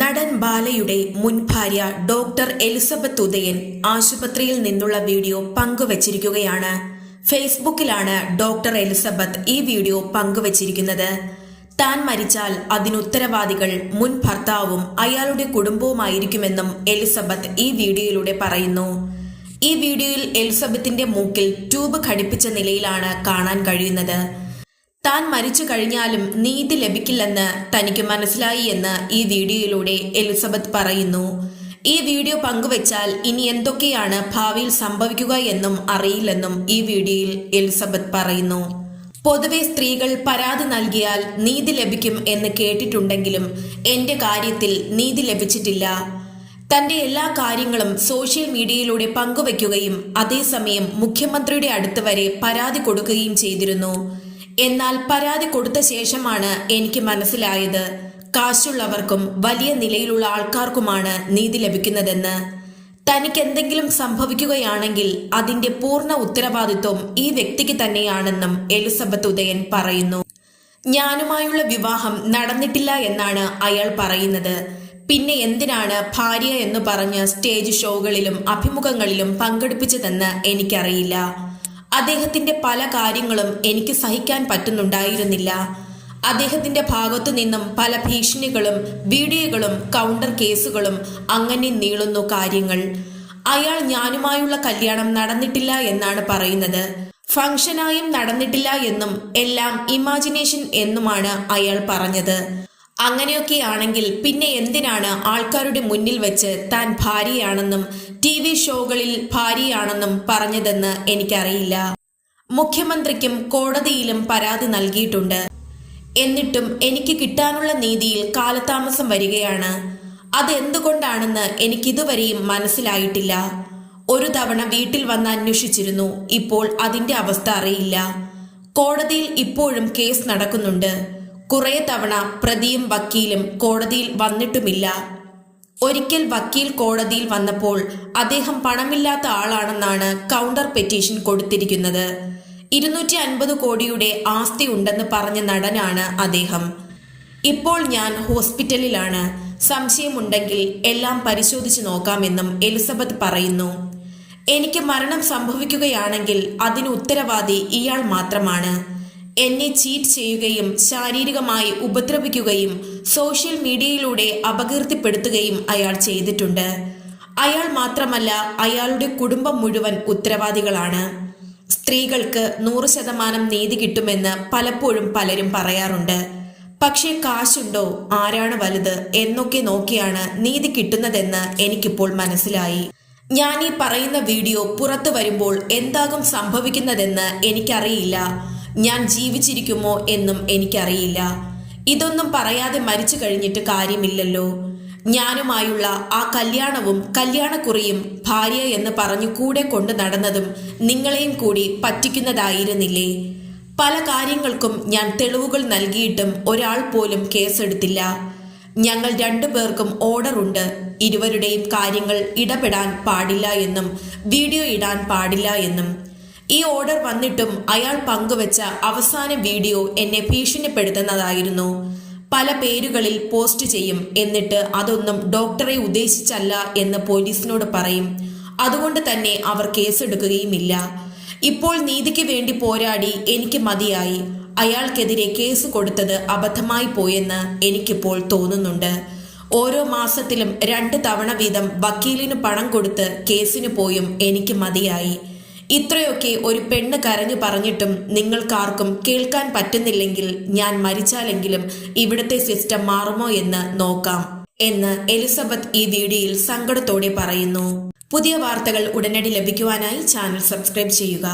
നടൻ ബാലയുടെ മുൻ ഭാര്യ ഡോക്ടർ എലിസബത്ത് ഉദയൻ ആശുപത്രിയിൽ നിന്നുള്ള വീഡിയോ പങ്കുവച്ചിരിക്കുകയാണ്. ഫേസ്ബുക്കിലാണ് ഡോക്ടർ എലിസബത്ത് ഈ വീഡിയോ പങ്കുവച്ചിരിക്കുന്നത്. താൻ മരിച്ചാൽ അതിനുത്തരവാദികൾ മുൻ ഭർത്താവും അയാളുടെ കുടുംബവുമായിരിക്കുമെന്നും എലിസബത്ത് ഈ വീഡിയോയിലൂടെ പറയുന്നു. ഈ വീഡിയോയിൽ എലിസബത്തിന്റെ മൂക്കിൽ ട്യൂബ് ഘടിപ്പിച്ച നിലയിലാണ് കാണാൻ കഴിയുന്നത്. താൻ മരിച്ചു കഴിഞ്ഞാലും നീതി ലഭിക്കില്ലെന്ന് തനിക്ക് മനസ്സിലായി എന്ന് ഈ വീഡിയോയിലൂടെ എലിസബത്ത് പറയുന്നു. ഈ വീഡിയോ പങ്കുവച്ചാൽ ഇനി എന്തൊക്കെയാണ് ഭാവിയിൽ സംഭവിക്കുക എന്നും അറിയില്ലെന്നും ഈ വീഡിയോയിൽ എലിസബത്ത് പറയുന്നു. പൊതുവെ സ്ത്രീകൾ പരാതി നൽകിയാൽ നീതി ലഭിക്കും എന്ന് കേട്ടിട്ടുണ്ടെങ്കിലും എന്റെ കാര്യത്തിൽ നീതി ലഭിച്ചിട്ടില്ല. തന്റെ എല്ലാ കാര്യങ്ങളും സോഷ്യൽ മീഡിയയിലൂടെ പങ്കുവയ്ക്കുകയും അതേസമയം മുഖ്യമന്ത്രിയുടെ അടുത്ത് വരെ പരാതി കൊടുക്കുകയും ചെയ്തിരുന്നു. എന്നാൽ പരാതി കൊടുത്ത ശേഷമാണ് എനിക്ക് മനസ്സിലായത്. കാശുള്ളവർക്കും വലിയ നിലയിലുള്ള ആൾക്കാർക്കുമാണ് നീതി ലഭിക്കുന്നതെന്ന്. തനിക്ക് എന്തെങ്കിലും സംഭവിക്കുകയാണെങ്കിൽ അതിന്റെ പൂർണ ഉത്തരവാദിത്വം ഈ വ്യക്തിക്ക് തന്നെയാണെന്നും എലിസബത്ത് ഉദയൻ പറയുന്നു. ഞാനുമായുള്ള വിവാഹം നടന്നിട്ടില്ല എന്നാണ് അയാൾ പറയുന്നത്. പിന്നെ എന്തിനാണ് ഭാര്യ എന്ന് പറഞ്ഞ് സ്റ്റേജ് ഷോകളിലും അഭിമുഖങ്ങളിലും പങ്കെടുപ്പിച്ചതെന്ന് എനിക്കറിയില്ല. അദ്ദേഹത്തിന്റെ പല കാര്യങ്ങളും എനിക്ക് സഹിക്കാൻ പറ്റുന്നുണ്ടായിരുന്നില്ല. അദ്ദേഹത്തിന്റെ ഭാഗത്തു നിന്നും പല ഭീഷണികളും വീഡിയോകളും കൗണ്ടർ കേസുകളും അങ്ങനെ നീളുന്നു കാര്യങ്ങൾ. അയാൾ ഞാനുമായുള്ള കല്യാണം നടന്നിട്ടില്ല എന്നാണ് പറയുന്നത്. ഫംഗ്ഷനായും നടന്നിട്ടില്ല എന്നും എല്ലാം ഇമാജിനേഷൻ എന്നുമാണ് അയാൾ പറഞ്ഞത്. അങ്ങനെയൊക്കെയാണെങ്കിൽ പിന്നെ എന്തിനാണ് ആൾക്കാരുടെ മുന്നിൽ വെച്ച് താൻ ഭാര്യയാണെന്നും ടി വി ഷോകളിൽ ഭാര്യയാണെന്നും പറഞ്ഞതെന്ന് എനിക്കറിയില്ല. മുഖ്യമന്ത്രിക്കും കോടതിയിലും പരാതി നൽകിയിട്ടുണ്ട്. എന്നിട്ടും എനിക്ക് കിട്ടാനുള്ള നീതിയിൽ കാലതാമസം വരികയാണ്. അതെന്തുകൊണ്ടാണെന്ന് എനിക്കിതുവരെയും മനസ്സിലായിട്ടില്ല. ഒരു തവണ വീട്ടിൽ വന്ന് അന്വേഷിച്ചിരുന്നു. ഇപ്പോൾ അതിന്റെ അവസ്ഥ അറിയില്ല. കോടതിയിൽ ഇപ്പോഴും കേസ് നടക്കുന്നുണ്ട്. കുറെ തവണ പ്രതിയും വക്കീലും കോടതിയിൽ വന്നിട്ടുമില്ല. ഒരിക്കൽ വക്കീൽ കോടതിയിൽ വന്നപ്പോൾ അദ്ദേഹം പണമില്ലാത്ത ആളാണെന്നാണ് കൗണ്ടർ പെറ്റീഷൻ കൊടുത്തിരിക്കുന്നത്. ഇരുന്നൂറ്റി അൻപത് കോടിയുടെ ആസ്തി ഉണ്ടെന്ന് പറഞ്ഞ നടനാണ് അദ്ദേഹം. ഇപ്പോൾ ഞാൻ ഹോസ്പിറ്റലിലാണ്. സംശയമുണ്ടെങ്കിൽ എല്ലാം പരിശോധിച്ചു നോക്കാമെന്നും എലിസബത്ത് പറയുന്നു. എനിക്ക് മരണം സംഭവിക്കുകയാണെങ്കിൽ അതിന് ഉത്തരവാദി ഇയാൾ മാത്രമാണ്. എന്നെ ചീറ്റ് ചെയ്യുകയും ശാരീരികമായി ഉപദ്രവിക്കുകയും സോഷ്യൽ മീഡിയയിലൂടെ അപകീർത്തിപ്പെടുത്തുകയും അയാൾ ചെയ്തിട്ടുണ്ട്. അയാൾ മാത്രമല്ല അയാളുടെ കുടുംബം മുഴുവൻ ഉത്തരവാദികളാണ്. സ്ത്രീകൾക്ക് നൂറ് ശതമാനം നീതി കിട്ടുമെന്ന് പലപ്പോഴും പലരും പറയാറുണ്ട്. പക്ഷേ കാശുണ്ടോ? ആരാണ് വലുത്? എന്നൊക്കെ നോക്കിയാണ് നീതി കിട്ടുന്നതെന്ന് എനിക്കിപ്പോൾ മനസ്സിലായി. ഞാൻ ഈ പറയുന്ന വീഡിയോ പുറത്തു വരുമ്പോൾ എന്താകും സംഭവിക്കുന്നതെന്ന് എനിക്കറിയില്ല. ഞാൻ ജീവിച്ചിരിക്കുമോ എന്നും എനിക്കറിയില്ല. ഇതൊന്നും പറയാതെ മരിച്ചു കഴിഞ്ഞിട്ട് കാര്യമില്ലല്ലോ. ഞാനുമായുള്ള ആ കല്യാണവും കല്യാണക്കുറിയും ഭാര്യ എന്ന് പറഞ്ഞു കൂടെ കൊണ്ടു നടന്നതും നിങ്ങളെയും കൂടി പറ്റിക്കുന്നതായിരുന്നില്ലേ? പല കാര്യങ്ങൾക്കും ഞാൻ തെളിവുകൾ നൽകിയിട്ടും ഒരാൾ പോലും കേസെടുത്തില്ല. ഞങ്ങൾ രണ്ടു പേർക്കും ഓർഡറുണ്ട് ഇരുവരുടെയും കാര്യങ്ങൾ ഇടപെടാൻ പാടില്ല എന്നും വീഡിയോ ഇടാൻ പാടില്ല എന്നും. ഈ ഓർഡർ വന്നിട്ടും അയാൾ പങ്കുവച്ച അവസാന വീഡിയോ എന്നെ ഭീഷണിപ്പെടുത്തുന്നതായിരുന്നു. പല പേരുകളിൽ പോസ്റ്റ് ചെയ്യും എന്നിട്ട് അതൊന്നും ഡോക്ടറെ ഉദ്ദേശിച്ചല്ല എന്ന് പോലീസിനോട് പറയും. അതുകൊണ്ട് തന്നെ അവർ കേസെടുക്കുകയുമില്ല. ഇപ്പോൾ നീതിക്ക് വേണ്ടി പോരാടി എനിക്ക് മതിയായി. അയാൾക്കെതിരെ കേസ് കൊടുത്തത് അബദ്ധമായി പോയെന്ന് എനിക്കിപ്പോൾ തോന്നുന്നുണ്ട്. ഓരോ മാസത്തിലും രണ്ട് തവണ വീതം വക്കീലിന് പണം കൊടുത്ത് കേസിന് പോയും എനിക്ക് മതിയായി. ഇത്രയൊക്കെ ഒരു പെണ്ണ് കരഞ്ഞു പറഞ്ഞിട്ടും നിങ്ങൾക്കാർക്കും കേൾക്കാൻ പറ്റുന്നില്ലെങ്കിൽ ഞാൻ മരിച്ചാലെങ്കിലും ഇവിടുത്തെ സിസ്റ്റം മാറുമോ എന്ന് നോക്കാം എന്ന് എലിസബത്ത് ഈ വീഡിയോയിൽ സങ്കടത്തോടെ പറയുന്നു. പുതിയ വാർത്തകൾ ഉടനടി ലഭിക്കുവാനായി ചാനൽ സബ്സ്ക്രൈബ് ചെയ്യുക.